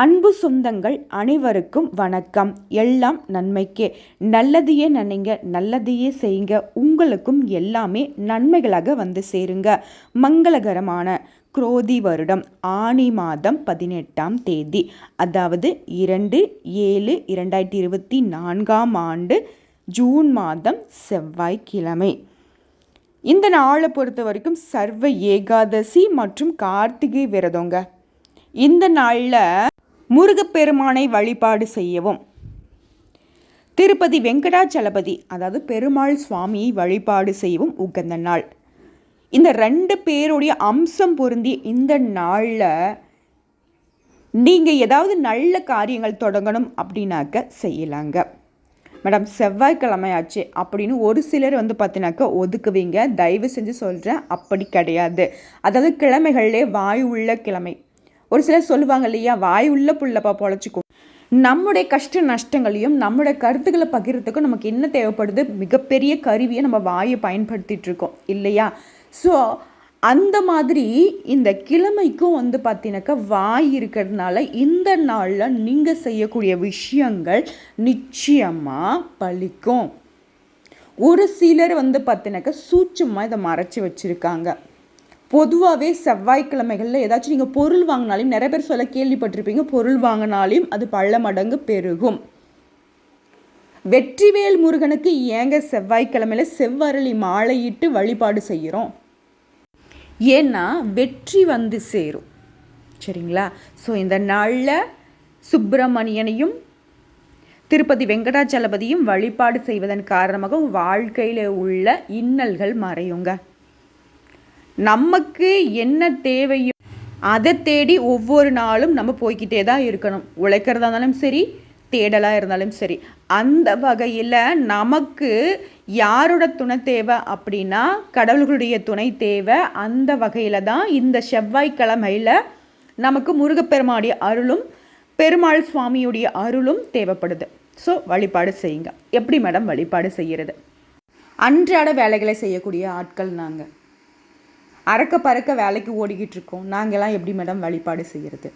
அன்பு சொந்தங்கள் அனைவருக்கும் வணக்கம். எல்லாம் நன்மைக்கே. நல்லதையே நினைங்க நல்லதையே செய்யுங்க. உங்களுக்கும் எல்லாமே நன்மைகளாக வந்து சேருங்க. மங்களகரமான குரோதி வருடம். ஆணி மாதம் பதினெட்டாம் தேதி. அதாவது இரண்டு ஏழு இரண்டாயிரத்தி இருபத்தி நான்காம் ஆண்டு ஜூன் மாதம் செவ்வாய்க்கிழமை. இந்த நாளை பொறுத்த வரைக்கும் சர்வ ஏகாதசி மற்றும் கார்த்திகை விரதங்க. இந்த நாளில் முருகப்பெருமானை வழிபாடு செய்யவும். திருப்பதி வெங்கடாச்சலபதி அதாவது பெருமாள் சுவாமியை வழிபாடு செய்யவும் உகந்த நாள். இந்த ரெண்டு பேருடைய அம்சம் பொருந்திய இந்த நாளில் நீங்கள் ஏதாவது நல்ல காரியங்கள் தொடங்கணும் அப்படின்னாக்க செய்யலாங்க. மேடம் செவ்வாய்க்கிழமையாச்சு அப்படின்னு ஒரு சிலர் வந்து பார்த்தினாக்கா ஒதுக்குவீங்க தயவு செஞ்சு சொல்கிறேன் அப்படி கிடையாது. அதாவது கிழமைகளிலே வாய் உள்ள கிழமை ஒரு சிலர் சொல்லுவாங்க இல்லையா வாய் உள்ள புள்ளப்பா பொழைச்சிக்கும். நம்முடைய கஷ்ட நஷ்டங்களையும் நம்முடைய கருத்துக்களை பகிர்றதுக்கும் நமக்கு என்ன தேவைப்படுது? மிகப்பெரிய கருவியை நம்ம வாயை பயன்படுத்திகிட்டு இருக்கோம் இல்லையா? ஸோ அந்த மாதிரி இந்த கிழமைக்கும் வந்து பார்த்தீங்கன்னாக்கா வாய் இருக்கிறதுனால இந்த நாளில் நீங்கள் செய்யக்கூடிய விஷயங்கள் நிச்சயமாக பழிக்கும் ஒரு சிலர் வந்து பார்த்தீங்கன்னாக்கா சூட்சமாக இதை மறைச்சி வச்சுருக்காங்க. பொதுவாகவே செவ்வாய்க்கிழமைகளில் ஏதாச்சும் நீங்கள் பொருள் வாங்கினாலையும் நிறைய பேர் சொல்ல கேள்விப்பட்டிருப்பீங்க பொருள் வாங்கினாலையும் அது பல மடங்கு பெருகும். வெற்றிவேல் முருகனுக்கு ஏங்க செவ்வாய்க்கிழமையில் செவ்வரளி மாலையிட்டு வழிபாடு செய்கிறோம் ஏன்னா வெற்றி வந்து சேரும். சரிங்களா? ஸோ இந்த நாளில் சுப்பிரமணியனையும் திருப்பதி வெங்கடாச்சலபதியும் வழிபாடு செய்வதன் காரணமாக வாழ்க்கையில் உள்ள இன்னல்கள் மறையுங்க. நமக்கு என்ன தேவையோ அதை தேடி ஒவ்வொரு நாளும் நம்ம போய்கிட்டே தான் இருக்கணும். உழைக்கிறதா இருந்தாலும் சரி தேடலாக இருந்தாலும் சரி. அந்த வகையில் நமக்கு யாரோட துணை தேவை அப்படின்னா கடவுள்களுடைய துணை தேவை. அந்த வகையில் தான் இந்த செவ்வாய்க்கிழமையில் நமக்கு முருகப்பெருமாடைய அருளும் பெருமாள் சுவாமியுடைய அருளும் தேவைப்படுது. ஸோ வழிபாடு செய்யுங்க. எப்படி மேடம் வழிபாடு செய்கிறது அன்றாட வேலைகளை செய்யக்கூடிய ஆட்கள் நாங்கள் அறக்க பறக்க வேலைக்கு ஓடிக்கிட்டு இருக்கோம் நாங்கள்லாம் எப்படி மேடம் வழிபாடு செய்கிறது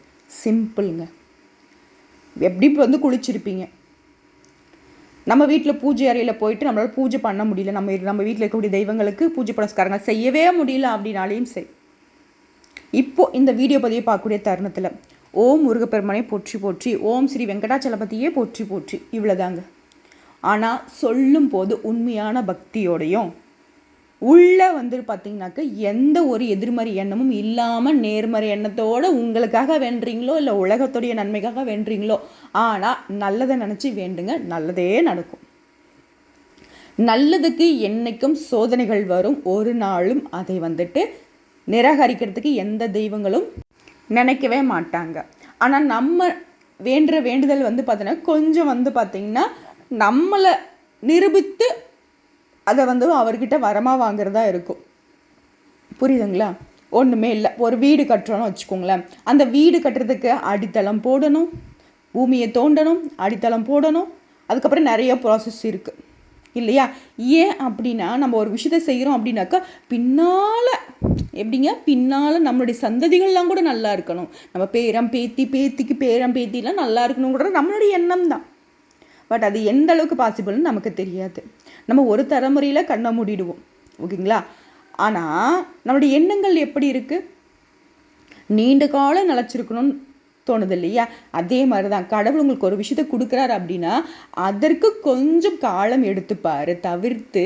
சிம்பிளுங்க எப்படி இப்போ வந்து குளிச்சிருப்பீங்க? நம்ம வீட்டில் பூஜை அறையில் போயிட்டு நம்மளால் பூஜை பண்ண முடியல. நம்ம நம்ம வீட்டில் இருக்கக்கூடிய தெய்வங்களுக்கு பூஜை புனஸ்காரங்கள் செய்யவே முடியல அப்படின்னாலையும் சரி. இப்போது இந்த வீடியோ பதிவை பார்க்கக்கூடிய தருணத்தில் ஓம் முருகப்பெருமனை போற்றி போற்றி ஓம் ஸ்ரீ வெங்கடாச்சலபதியே போற்றி போற்றி இவ்வளோதாங்க ஆனால் சொல்லும் போது உண்மையான பக்தியோடையும் உள்ளே வந்து பார்த்தீங்கன்னாக்க எந்த ஒரு எதிர்மறை எண்ணமும் இல்லாமல் நேர்மறை எண்ணத்தோடு உங்களுக்காக வென்றீங்களோ இல்லை உலகத்துடைய நன்மைக்காக வென்றீங்களோ ஆனால் நல்லதை நினச்சி வேண்டுங்க நல்லதே நடக்கும். நல்லதுக்கு என்றைக்கும் சோதனைகள் வரும். ஒரு நாளும் அதை வந்துட்டு நிராகரிக்கிறதுக்கு எந்த தெய்வங்களும் நினைக்கவே மாட்டாங்க. ஆனால் நம்ம வேண்டுற வேண்டுதல் வந்து பார்த்தீங்கன்னா கொஞ்சம் வந்து பார்த்திங்கன்னா நம்மளை நிரூபித்து அதை வந்து அவர்கிட்ட வரமாக வாங்குறதா இருக்கும். புரியுதுங்களா? ஒன்றுமே இல்லை. ஒரு வீடு கட்டுறோன்னு வச்சுக்கோங்களேன். அந்த வீடு கட்டுறதுக்கு அடித்தளம் போடணும். பூமியை தோண்டணும். அடித்தளம் போடணும். அதுக்கப்புறம் நிறைய ப்ராசஸ் இருக்குது இல்லையா? ஏன் அப்படின்னா நம்ம ஒரு விஷயத்த செய்கிறோம் அப்படின்னாக்கா பின்னால் எப்படிங்க? பின்னால் நம்மளுடைய சந்ததிகள்லாம் கூட நல்லா இருக்கணும். நம்ம பேரம் பேத்தி பேத்திக்கு பேரம் பேத்திலாம் நல்லா இருக்கணுங்கிறது நம்மளுடைய எண்ணம் தான் பட் அது எந்த அளவுக்கு பாசிபிள்னு நமக்கு தெரியாது. நம்ம ஒரு தலைமுறையில் கண்ணை மூடிடுவோம். ஓகேங்களா? ஆனால் நம்மளுடைய எண்ணங்கள் எப்படி இருக்குது நீண்ட காலம் நிலச்சிருக்கணும்னு தோணுது இல்லையா? அதே மாதிரி தான் கடவுள் உங்களுக்கு ஒரு விஷயத்த கொடுக்குறாரு அப்படின்னா அதற்கு கொஞ்சம் காலம் எடுத்துப்பார். தவிர்த்து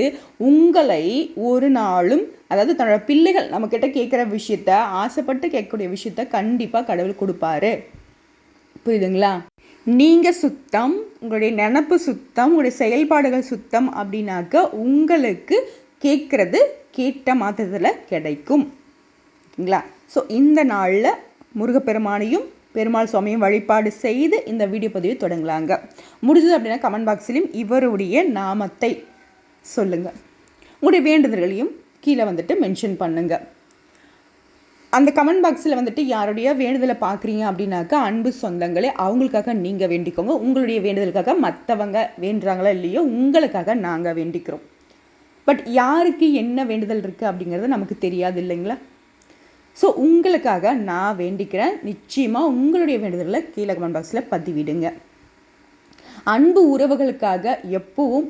உங்களை ஒரு நாளும் அதாவது தன்னோட பிள்ளைகள் நம்மக்கிட்ட கேட்குற விஷயத்த ஆசைப்பட்டு கேட்கக்கூடிய விஷயத்த கண்டிப்பாக கடவுள் கொடுப்பாரு. புரியுதுங்களா? நீங்கள் சுத்தம் உங்களுடைய நினப்பு சுத்தம் உங்களுடைய செயல்பாடுகள் சுத்தம் அப்படின்னாக்க உங்களுக்கு கேட்குறது கேட்ட மாதத்தில் கிடைக்கும். ஓகேங்களா? ஸோ இந்த நாளில் முருகப்பெருமானையும் பெருமாள் சுவாமியும் வழிபாடு செய்து இந்த வீடியோ பதிவை தொடங்கலாங்க. முடிஞ்சது அப்படின்னா கமெண்ட் பாக்ஸ்லையும் இவருடைய நாமத்தை சொல்லுங்கள் உங்களுடைய வேண்டுதல்களையும் கீழே வந்துட்டு மென்ஷன் பண்ணுங்கள் அந்த கமெண்ட் பாக்ஸில் வந்துட்டு யாருடைய வேண்டுதலை பார்க்குறீங்க அப்படின்னாக்கா அன்பு சொந்தங்களே அவங்களுக்காக நீங்கள் வேண்டிக்கோங்க. உங்களுடைய வேண்டுதலுக்காக மற்றவங்க வேண்டுறாங்களா இல்லையோ உங்களுக்காக நாங்கள் வேண்டிக்கிறோம். பட் யாருக்கு என்ன வேண்டுதல் இருக்குது அப்படிங்கிறது நமக்கு தெரியாது இல்லைங்களா? ஸோ உங்களுக்காக நான் வேண்டிக்கிறேன். நிச்சயமாக உங்களுடைய வேண்டுதலை கீழே கமெண்ட் பாக்ஸில் பதிவிடுங்க. அன்பு உறவுகளுக்காக எப்பவும்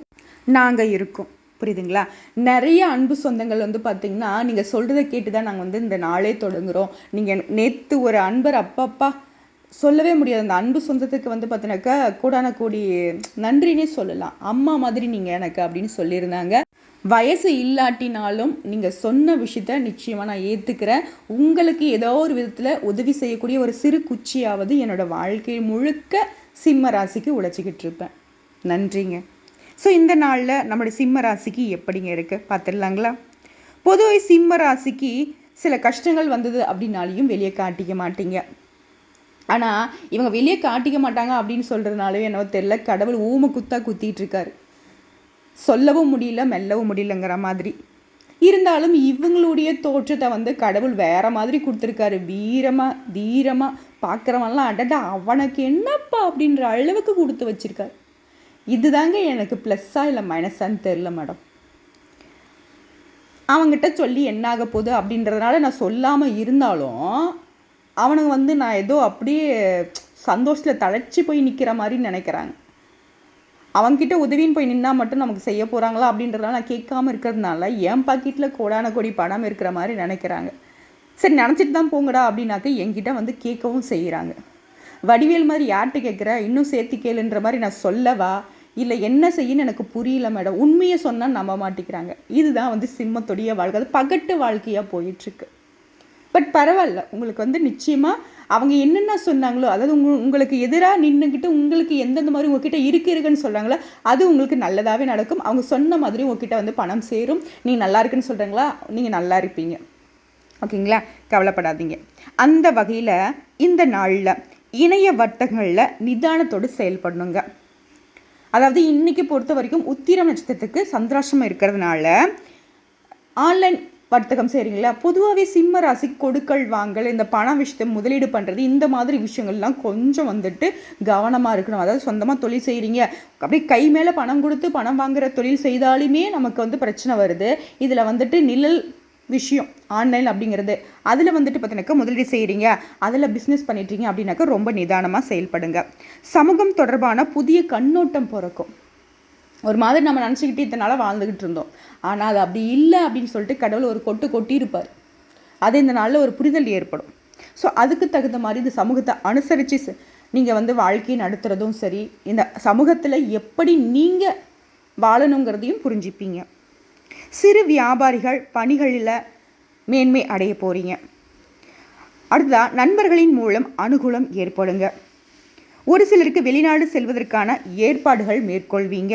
நாங்கள் இருக்கோம். புரியுதுங்களா? நிறைய அன்பு சொந்தங்கள் வந்து பார்த்திங்கன்னா நீங்கள் சொல்கிறத கேட்டு தான் நாங்கள் வந்து இந்த நாளே தொடங்குகிறோம் நீங்கள் நேற்று ஒரு அன்பர் அப்பப்பா சொல்லவே முடியாது. அந்த அன்பு சொந்தத்துக்கு வந்து பார்த்தினாக்கா கூடான கூடி நன்றினே சொல்லலாம். அம்மா மாதிரி நீங்கள் எனக்கு அப்படின்னு சொல்லியிருந்தாங்க. வயசு இல்லாட்டினாலும் நீங்கள் சொன்ன விஷயத்த நிச்சயமாக நான் ஏற்றுக்கிறேன் உங்களுக்கு ஏதோ ஒரு விதத்தில் உதவி செய்யக்கூடிய ஒரு சிறு குச்சியாவது என்னோடய வாழ்க்கை முழுக்க சிம்ம ராசிக்கு உழைச்சிக்கிட்டு இருப்பேன். நன்றிங்க. ஸோ இந்த நாளில் நம்மளுடைய சிம்ம ராசிக்கு எப்படிங்க இருக்குது பார்த்துடலாங்களா? பொதுவாக சிம்ம ராசிக்கு சில கஷ்டங்கள் வந்தது அப்படின்னாலையும் வெளியே காட்டிக்க மாட்டீங்க. ஆனால் இவங்க வெளியே காட்டிக்க மாட்டாங்க அப்படின்னு சொல்கிறதுனாலே என்னவோ தெரில கடவுள் ஊமை குத்தா குத்திட்டு இருக்காரு. சொல்லவும் முடியல மெல்லவும் முடியலங்கிற மாதிரி. இருந்தாலும் இவங்களுடைய தோற்றத்தை வந்து கடவுள் வேற மாதிரி கொடுத்துருக்காரு. வீரமாக தீரமாக பார்க்குறவன்லாம் அடடா அவனுக்கு என்னப்பா அப்படின்ற அளவுக்கு கொடுத்து வச்சிருக்காரு. இதுதாங்க எனக்கு ப்ளஸ்ஸாக இல்லை மைனஸான்னு தெரில மேடம். அவங்ககிட்ட சொல்லி என்னாக போகுது அப்படின்றதுனால நான் சொல்லாமல் இருந்தாலும் அவனுங்க வந்து நான் ஏதோ அப்படியே சந்தோஷத்தில் தழைச்சி போய் நிற்கிற மாதிரி நினைக்கிறாங்க. அவங்ககிட்ட உதவின்னு போய் நின்னா மட்டும் நமக்கு செய்ய போகிறாங்களா அப்படின்றதுனால நான் கேட்காம இருக்கிறதுனால என் பாக்கெட்டில் கோடான கொடி பணம் இருக்கிற மாதிரி நினைக்கிறாங்க. சரி நினச்சிட்டு தான் போங்கடா அப்படின்னாக்க என்கிட்ட வந்து கேட்கவும் செய்கிறாங்க வடிவேல் மாதிரி யார்கிட்ட கேட்குற இன்னும் சேர்த்து கேளுன்ற மாதிரி நான் சொல்லவா? இல்லை என்ன செய்யன்னு எனக்கு புரியல மேடம். உண்மையை சொன்னால் நம்ப மாட்டேங்கிறாங்க இதுதான் வந்து சிம்மத்துடைய வாழ்க்கை. அது பகட்டு வாழ்க்கையாக போயிட்டுருக்கு பட் பரவாயில்ல உங்களுக்கு வந்து நிச்சயமாக அவங்க என்னென்ன சொன்னாங்களோ அதாவது உங்க உங்களுக்கு எதிராக நின்றுக்கிட்டு உங்களுக்கு எந்தெந்த மாதிரி உங்ககிட்ட இருக்கு இருக்குன்னு சொல்கிறாங்களோ அது உங்களுக்கு நல்லதாகவே நடக்கும். அவங்க சொன்ன மாதிரி உங்ககிட்ட வந்து பணம் சேரும். நீங்கள் நல்லா இருக்குன்னு சொல்கிறாங்களா நீங்கள் நல்லா இருப்பீங்க. ஓகேங்களா? கவலைப்படாதீங்க. அந்த வகையில் இந்த நாளில் இணைய வர்த்தகங்களில் நிதானத்தோடு செயல்படணுங்க. அதாவது இன்றைக்கி பொறுத்த வரைக்கும் உத்திரம் நட்சத்திரத்துக்கு சந்திராசிரமம் இருக்கிறதுனால ஆன்லைன் வர்த்தகம் செய்கிறீங்களா பொதுவாகவே சிம்ம ராசிக்கு கொடுக்கல் வாங்கல் இந்த பண விஷயத்தை முதலீடு பண்ணுறது இந்த மாதிரி விஷயங்கள்லாம் கொஞ்சம் வந்துட்டு கவனமாக இருக்கணும். அதாவது சொந்தமாக தொழில் செய்கிறீங்க அப்படியே கை மேலே பணம் கொடுத்து பணம் வாங்குகிற தொழில் செய்தாலுமே நமக்கு வந்து பிரச்சனை வருது. இதில் வந்துட்டு நிழல் விஷயம். ஆன்லைன் அப்படிங்கிறது. அதில் வந்துட்டு பார்த்தீங்கன்னாக்கா முதலீடு செய்கிறீங்க அதில் பிஸ்னஸ் பண்ணிட்டீங்க அப்படின்னாக்கா ரொம்ப நிதானமாக செயல்படுங்க. சமூகம் தொடர்பான புதிய கண்ணோட்டம் பிறக்கும். ஒரு மாதிரி நம்ம நினச்சிக்கிட்டு இதனால் வாழ்ந்துக்கிட்டு இருந்தோம். ஆனால் அது அப்படி இல்லை அப்படின்னு சொல்லிட்டு கடவுள் ஒரு கொட்டு கொட்டியிருப்பார். அது இந்த நாளில் ஒரு புரிதல் ஏற்படும். ஸோ அதுக்கு தகுந்த மாதிரி இந்த சமூகத்தை அனுசரித்து நீங்கள் வந்து வாழ்க்கையை நடத்துகிறதும் சரி இந்த சமூகத்தில் எப்படி நீங்கள் வாழணுங்கிறதையும் புரிஞ்சுப்பீங்க. சிறு வியாபாரிகள் பணிகளில் மேன்மை அடைய போகிறீங்க அடுத்ததாக நண்பர்களின் மூலம் அனுகூலம் ஏற்படுங்க. ஒரு சிலருக்கு வெளிநாடு செல்வதற்கான ஏற்பாடுகள் மேற்கொள்வீங்க.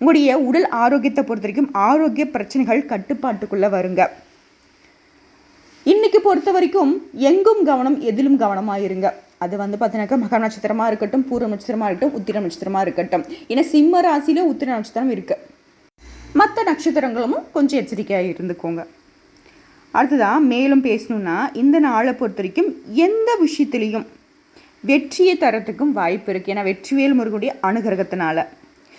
உங்களுடைய உடல் ஆரோக்கியத்தை பொறுத்த வரைக்கும் ஆரோக்கிய பிரச்சனைகள் கட்டுப்பாட்டுக்குள்ளே வருங்க. இன்றைக்கி பொறுத்த வரைக்கும் எங்கும் கவனம் எதிலும் கவனமாக இருங்க. அது வந்து பார்த்தீங்கன்னாக்கா மகா நட்சத்திரமாக இருக்கட்டும் பூர்வ நட்சத்திரமாக இருக்கட்டும் உத்திர நட்சத்திரமாக இருக்கட்டும். ஏன்னா சிம்ம ராசியில் உத்திர நட்சத்திரம் இருக்குது மற்ற நட்சத்திரங்களும் கொஞ்சம் எச்சரிக்கையாக இருந்துக்கோங்க. அடுத்ததான் மேலும் பேசணுன்னா இந்த நாளை பொறுத்த வரைக்கும் எந்த விஷயத்துலேயும் வெற்றியை தரத்துக்கும் வாய்ப்பு இருக்குது ஏன்னா வெற்றிவேல் முருகனுடைய அனுகிரகத்தினால.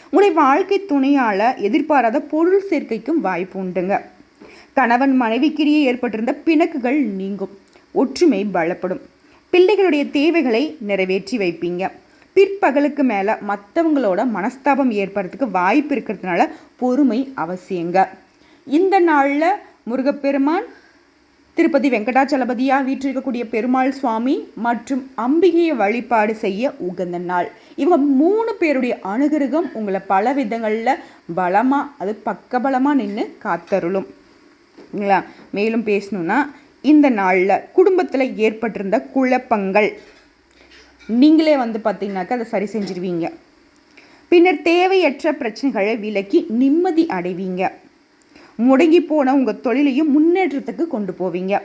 உங்களுடைய வாழ்க்கை துணையால் எதிர்பாராத பொருள் சேர்க்கைக்கும் வாய்ப்பு உண்டுங்க. கணவன் மனைவிக்கிடையே ஏற்பட்டிருந்த பிணக்குகள் நீங்கும். ஒற்றுமை பலப்படும். பிள்ளைகளுடைய தேவைகளை நிறைவேற்றி வைப்பீங்க. பிற்பகலுக்கு மேலே மற்றவங்களோட மனஸ்தாபம் ஏற்படுறதுக்கு வாய்ப்பு இருக்கிறதுனால பொறுமை அவசியங்க. இந்த நாளில் முருகப்பெருமான் திருப்பதி வெங்கடாச்சலபதியாக வீற்றிருக்கக்கூடிய பெருமாள் சுவாமி மற்றும் அம்பிகையை வழிபாடு செய்ய உகந்த நாள். இவங்க மூணு பேருடைய அனுகிரகம் உங்களை பல விதங்களில் பலமாக அது பக்கபலமாக நின்று காத்தருளும். மேலும் பேசணுன்னா இந்த நாளில் குடும்பத்தில் ஏற்பட்டிருந்த குழப்பங்கள் நீங்களே வந்து பார்த்திங்கனாக்கா அதை சரி செஞ்சிருவீங்க. பின்னர் தேவையற்ற பிரச்சனைகளை விலக்கி நிம்மதி அடைவீங்க. முடங்கி போன உங்கள் தொழிலையும் முன்னேற்றத்துக்கு கொண்டு போவீங்க.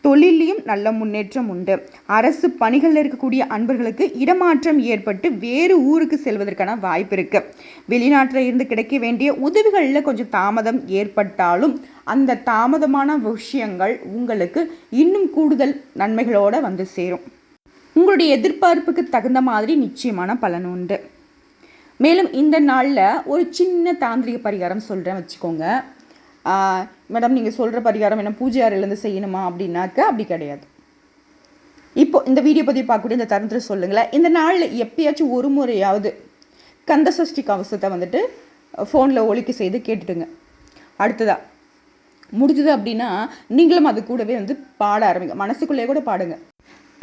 தொழிலையும் நல்ல முன்னேற்றம் உண்டு. அரசு பணிகளில் இருக்கக்கூடிய அன்பர்களுக்கு இடமாற்றம் ஏற்பட்டு வேறு ஊருக்கு செல்வதற்கான வாய்ப்பு இருக்கு. வெளிநாட்டில் இருந்து கிடைக்க வேண்டிய உதவிகளில் கொஞ்சம் தாமதம் ஏற்பட்டாலும் அந்த தாமதமான விஷயங்கள் உங்களுக்கு இன்னும் கூடுதல் நன்மைகளோடு வந்து சேரும். உங்களுடைய எதிர்பார்ப்புக்கு தகுந்த மாதிரி நிச்சயமான பலன் உண்டு. மேலும் இந்த நாளில் ஒரு சின்ன தாந்திரிக பரிகாரம் சொல்கிறேன் வச்சுக்கோங்க. மேடம் நீங்கள் சொல்கிற பரிகாரம் என்ன பூஜை அறையிலேருந்து செய்யணுமா அப்படின்னாக்க அப்படி கிடையாது. இப்போ இந்த வீடியோ பற்றி பார்க்கக்கூடிய இந்த தருணத்தில் சொல்லுங்களேன். இந்த நாளில் எப்பயாச்சும் ஒரு முறையாவது கந்த சஷ்டி கவசத்தை வந்துட்டு ஃபோனில் ஒழிக்க செய்து கேட்டுட்டுங்க. அடுத்ததா முடிஞ்சது அப்படின்னா நீங்களும் அது கூடவே வந்து பாட ஆரம்பிங்க. மனசுக்குள்ளேயே கூட பாடுங்க.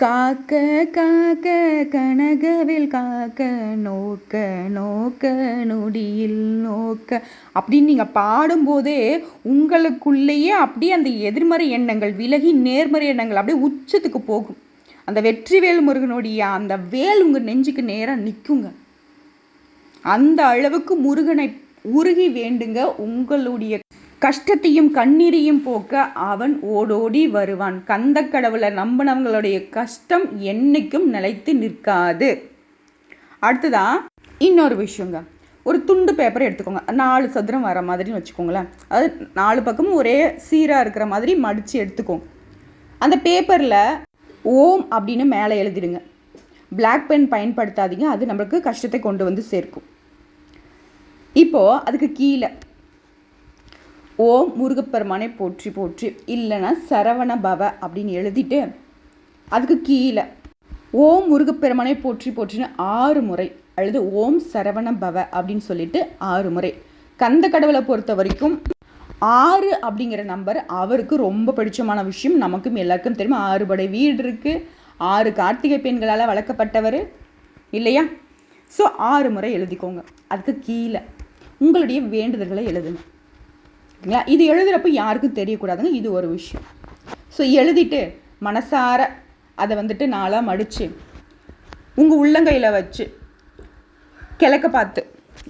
காக்க காக்க கனகவில் காக்க நோக்க நோக்க நொடியில் நோக்க. அப்படின்னு நீங்கள் பாடும்போதே உங்களுக்குள்ளேயே அப்படியே அந்த எதிர்மறை எண்ணங்கள் விலகி நேர்மறை எண்ணங்கள் அப்படியே உச்சத்துக்கு போகும். அந்த வெற்றிவேல் முருகனுடைய அந்த வேல் உங்கள் நெஞ்சுக்கு நேராக நிற்குங்க அந்த அளவுக்கு முருகனை உருகி வேண்டுங்க உங்களுடைய கஷ்டத்தையும் கண்ணீரையும் போக்க அவன் ஓடோடி வருவான். கந்த கடவுளை நம்பினவங்களுடைய கஷ்டம் என்றைக்கும் நிலைத்து நிற்காது. அடுத்ததா இன்னொரு விஷயங்க. ஒரு துண்டு பேப்பரை எடுத்துக்கோங்க. நாலு சதுரம் வர மாதிரின்னு வச்சுக்கோங்களேன். அது நாலு பக்கமும் ஒரே சீராக இருக்கிற மாதிரி மடித்து எடுத்துக்கோங்க அந்த பேப்பரில் ஓம் அப்படின்னு மேலே எழுதிடுங்க. Black pen பயன்படுத்தாதீங்க. அது நம்மளுக்கு கஷ்டத்தை கொண்டு வந்து சேர்க்கும். இப்போது அதுக்கு கீழே. ஓம் முருகப்பெருமானை போற்றி போற்றி இல்லைன்னா சரவண பவ அப்படின்னு எழுதிட்டு அதுக்கு கீழே ஓம் முருகப்பெருமானை போற்றி போற்றின்னு ஆறு முறை அல்லது ஓம் சரவண பவ அப்படின்னு சொல்லிட்டு ஆறு முறை. கந்த கடவுளை பொறுத்த வரைக்கும் ஆறு அப்படிங்கிற நம்பர் அவருக்கு ரொம்ப பிடிச்சமான விஷயம். நமக்கும் எல்லாருக்கும் தெரியும்? ஆறுபடை வீடு இருக்குது ஆறு கார்த்திகை பெண்களால் வளர்க்கப்பட்டவர். இல்லையா? ஸோ ஆறு முறை எழுதிக்கோங்க. அதுக்கு கீழே உங்களுடைய வேண்டுதல்களை எழுதுங்க. இருக்குங்களா இது எழுதுகிறப்ப யாருக்கும் தெரியக்கூடாதுங்க. இது ஒரு விஷயம். ஸோ எழுதிட்டு மனசார அதை வந்துட்டு நாளாக மடித்து உங்கள் உள்ளங்கையில் வச்சு கிழக்க பார்த்து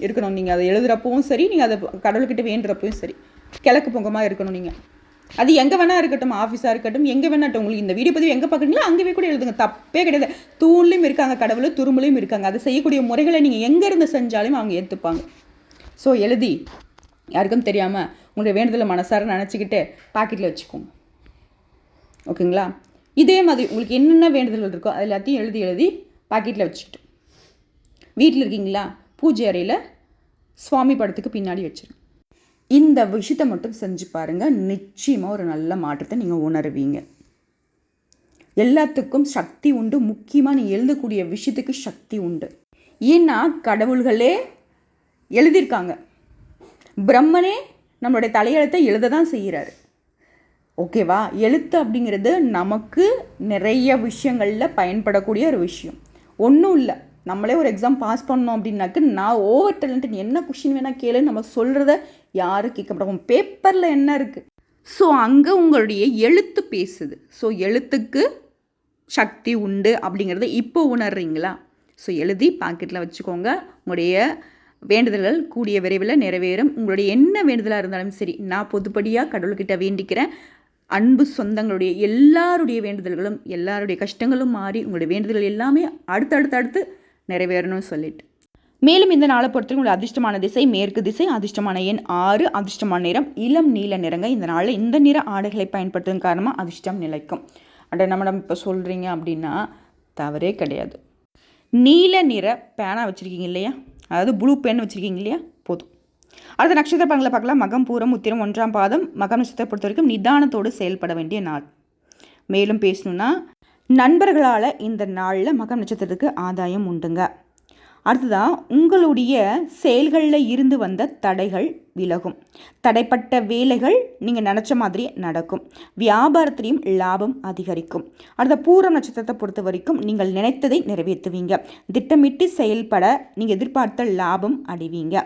இருக்கணும். நீங்கள் அதை எழுதுகிறப்பவும் சரி நீங்கள் அதை கடவுள்கிட்ட வேண்டுறப்பவும் சரி கிழக்கு பொங்கமாக இருக்கணும் நீங்கள் அது எங்கே வேணால் இருக்கட்டும் ஆஃபீஸாக இருக்கட்டும் எங்கே வேணாட்டும் உங்களுக்கு இந்த வீடியோ பதிவு எங்கே பார்க்குறீங்களோ அங்கேயே கூட எழுதுங்க. தப்பே கிடையாது. தூண்லையும் இருக்காங்க கடவுள் துரும்புலையும் இருக்காங்க. அதை செய்யக்கூடிய முறைகளை நீங்கள் எங்கேருந்து செஞ்சாலும் அவங்க ஏற்றுப்பாங்க ஸோ எழுதி யாருக்கும் தெரியாமல் உங்களுடைய வேண்டுதலை மனசார நினச்சிக்கிட்டு பாக்கெட்டில் வச்சுக்கோங்க ஓகேங்களா? இதே மாதிரி உங்களுக்கு என்னென்ன வேண்டுதல்கள் இருக்கோ அது எல்லாத்தையும் எழுதி எழுதி பாக்கெட்டில் வச்சுக்கிட்டு. வீட்டில் இருக்கீங்களா? பூஜை அறையில் சுவாமி படத்துக்கு பின்னாடி வச்சுருங்க. இந்த விஷயத்தை மட்டும் செஞ்சு பாருங்கள் நிச்சயமாக ஒரு நல்ல மாற்றத்தை நீங்கள் உணருவீங்க. எல்லாத்துக்கும் சக்தி உண்டு. முக்கியமாக நீ எழுதக்கூடிய விஷயத்துக்கு சக்தி உண்டு. ஏன்னா கடவுள்களே எழுதியிருக்காங்க. பிரம்மனே நம்மளுடைய தலையெழுத்தை எழுத தான் செய்கிறாரு. ஓகேவா? எழுத்து அப்படிங்கிறது நமக்கு நிறைய விஷயங்களில் பயன்படக்கூடிய ஒரு விஷயம். ஒன்றும் இல்லை. நம்மளே ஒரு எக்ஸாம் பாஸ் பண்ணோம் அப்படின்னாக்க நான் ஓவர் டேலண்ட் என்ன கொஷின் வேணால் கேளு நம்ம சொல்கிறத யாரும் கேட்க மாட்டோம் பேப்பரில் என்ன இருக்குது ஸோ அங்கே உங்களுடைய எழுத்து பேசுது. ஸோ எழுத்துக்கு சக்தி உண்டு அப்படிங்கிறத இப்போ உணர்றீங்களா? ஸோ எழுதி பாக்கெட்டில் வச்சுக்கோங்க. உங்களுடைய வேண்டுதல்கள் கூடிய விரைவில் நிறைவேறும். உங்களுடைய என்ன வேண்டுதலாக இருந்தாலும் சரி நான் பொதுப்படியாக கடவுள்கிட்ட வேண்டிக்கிறேன். அன்பு சொந்தங்களுடைய எல்லாருடைய வேண்டுதல்களும் எல்லாருடைய கஷ்டங்களும் மாறி உங்களுடைய வேண்டுதல்கள் எல்லாமே அடுத்தடுத்து அடுத்து நிறைவேறணும்னு சொல்லிட்டு. மேலும் இந்த நாளை பொறுத்தவரை உங்களுடைய அதிர்ஷ்டமான திசை மேற்கு திசை அதிர்ஷ்டமான எண் ஆறு அதிர்ஷ்டமான நிறம் இளம் நீல நிறங்க. இந்த நாளில் இந்த நிற ஆடைகளை பயன்படுத்துவதன் காரணமாக அதிர்ஷ்டம் நிலைக்கும். அட நம்ம இப்போ சொல்கிறீங்க அப்படின்னா தவறே கிடையாது. நீல நிற பேனா வச்சுருக்கீங்க இல்லையா? அதாவது ப்ளூ பென் வச்சுருக்கீங்க இல்லையா? போதும். அடுத்த நட்சத்திர பங்களை பார்க்கலாம். மகம் பூரம் உத்திரம் ஒன்றாம் பாதம். மகம் நட்சத்திரம் பொறுத்த வரைக்கும் நிதானத்தோடு செயல்பட வேண்டிய நாள். மேலும் பேசணுன்னா நண்பர்களால் இந்த நாளில் மகம் நட்சத்திரத்துக்கு ஆதாயம் உண்டுங்க. அடுத்ததாக உங்களுடைய செயல்களில் இருந்து வந்த தடைகள் விலகும். தடைப்பட்ட வேலைகள் நீங்கள் நினச்ச மாதிரி நடக்கும். வியாபாரத்திலையும் லாபம் அதிகரிக்கும். அடுத்த பூரம் நட்சத்திரத்தை பொறுத்த வரைக்கும் நீங்கள் நினைத்ததை நிறைவேற்றுவீங்க. திட்டமிட்டு செயல்பட நீங்கள் எதிர்பார்த்த லாபம் அடைவீங்க.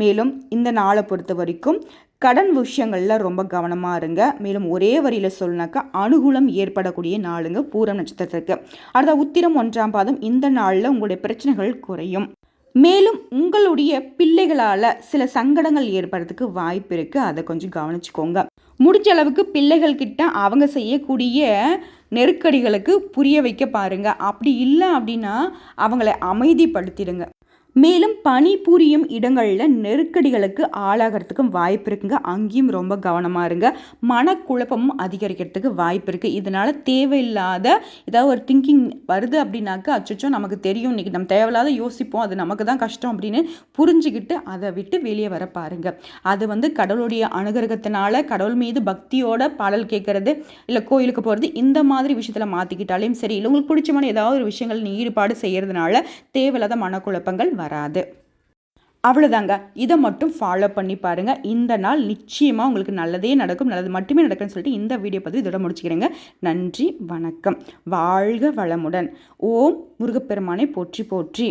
மேலும் இந்த நாளை பொறுத்த வரைக்கும் கடன் விஷயங்களில் ரொம்ப கவனமாக இருங்க. மேலும் ஒரே வரியில் சொல்லினாக்கா அனுகூலம் ஏற்படக்கூடிய நாளுங்க பூரம் நட்சத்திரத்திற்கு. அடுத்த உத்திரம் ஒன்றாம் பாதம் இந்த நாளில் உங்களுடைய பிரச்சனைகள் குறையும். மேலும் உங்களுடைய பிள்ளைகளால் சில சங்கடங்கள் ஏற்படுறதுக்கு வாய்ப்பு இருக்குது அதை கொஞ்சம் கவனிச்சுக்கோங்க. முடிஞ்ச அளவுக்கு பிள்ளைகள் கிட்ட அவங்க செய்யக்கூடிய நெருக்கடிகளுக்கு புரிய வைக்க பாருங்க. அப்படி இல்லை அப்படின்னா அவங்கள அமைதிப்படுத்திடுங்க. மேலும் பணிபுரியும் இடங்களில் நெருக்கடிகளுக்கு ஆளாகிறதுக்கும் வாய்ப்பு இருக்குங்க. அங்கேயும் ரொம்ப கவனமாக இருங்க. மனக்குழப்பமும் அதிகரிக்கிறதுக்கு வாய்ப்பு இருக்குது இதனால் தேவையில்லாத ஏதாவது ஒரு திங்கிங் வருது அப்படின்னாக்கா அச்சோ நமக்கு தெரியும். இன்றைக்கி நம்ம தேவையில்லாத யோசிப்போம். அது நமக்கு தான் கஷ்டம் அப்படின்னு புரிஞ்சுக்கிட்டு அதை விட்டு வெளியே வர பாருங்கள் அது வந்து கடவுளுடைய அனுகிரகத்தினால கடவுள் மீது பக்தியோட பாடல் கேட்குறது இல்லை கோயிலுக்கு போகிறது இந்த மாதிரி விஷயத்தில் மாற்றிக்கிட்டாலையும் சரி இல்லை உங்களுக்கு பிடிச்சமான ஏதாவது ஒரு விஷயங்கள் நீ ஈடுபாடு செய்கிறதுனால தேவையில்லாத மனக்குழப்பங்கள் வராது. அவ்வளோதாங்க இதை மட்டும் ஃபாலோ பண்ணி பாருங்கள் இந்த நாள் நிச்சயமாக உங்களுக்கு நல்லதே நடக்கும். நல்லது மட்டுமே நடக்கும்னு சொல்லிட்டு இந்த வீடியோ பதிவு இதோட முடிச்சுக்கிறேங்க. நன்றி வணக்கம். வாழ்க வளமுடன். ஓம் முருகப்பெருமானை போற்றி போற்றி.